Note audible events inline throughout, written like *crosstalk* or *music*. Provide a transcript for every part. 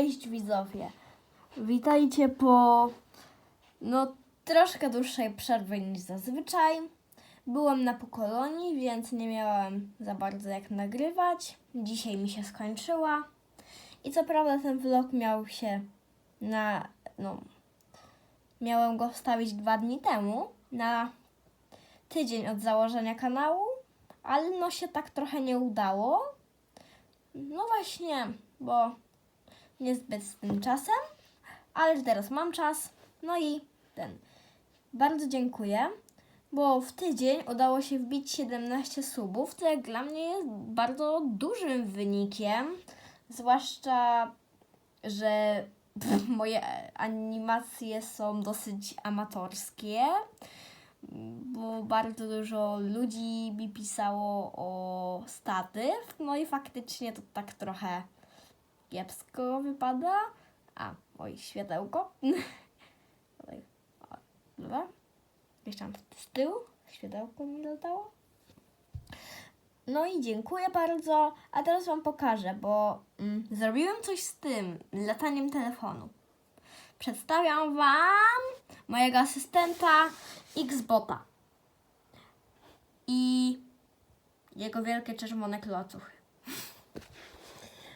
Cześć widzowie. Witajcie po no troszkę dłuższej przerwy niż zazwyczaj. Byłam na pokolonii, więc nie miałam za bardzo jak nagrywać. Dzisiaj mi się skończyła. I co prawda ten vlog miał się na no miałem go wstawić dwa dni temu na tydzień od założenia kanału, ale no się tak trochę nie udało. No właśnie, bo niezbyt z tym czasem, ale teraz mam czas. No i ten. Bardzo dziękuję, bo w tydzień udało się wbić 17 subów, co jak dla mnie jest bardzo dużym wynikiem. Zwłaszcza, że pff, *laughs* moje animacje są dosyć amatorskie, bo bardzo dużo ludzi mi pisało o statyw. No i faktycznie to tak trochę kiepsko wypada. A, oj, światełko. *laughs* Dobra. Gdzieś tam z tyłu światełko mi latało. No i dziękuję bardzo. A teraz Wam pokażę, bo mm, zrobiłem coś z tym lataniem telefonu. Przedstawiam Wam mojego asystenta Xbota i jego wielkie czerwone klocuchy.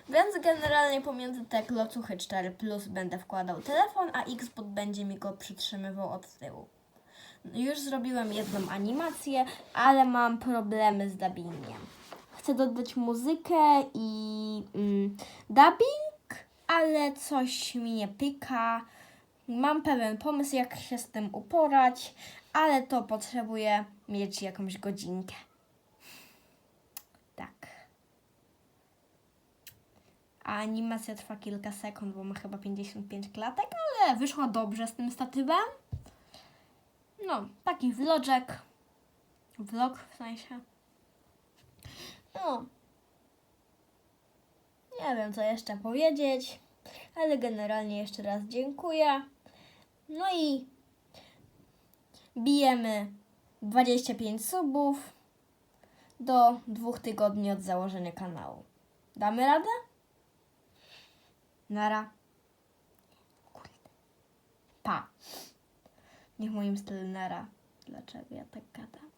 Więc generalnie pomiędzy te klocuchy 4 plus będę wkładał telefon, a Xbot będzie mi go przytrzymywał od tyłu. Już zrobiłem jedną animację, ale mam problemy z dubbingiem. Chcę dodać muzykę i mm, dubbing, ale coś mi nie pyka. Mam pewien pomysł, jak się z tym uporać, ale to potrzebuję mieć jakąś godzinkę. Tak. A animacja trwa kilka sekund, bo ma chyba 55 klatek, ale wyszła dobrze z tym statywem. No, taki vloczek. Vlog w sensie. No. Nie wiem, co jeszcze powiedzieć, ale generalnie jeszcze raz dziękuję. No i bijemy 25 subów do dwóch tygodni od założenia kanału. Damy radę? Nara. Kurde. Pa. Niech moim stylu nara. Dlaczego ja tak gadam?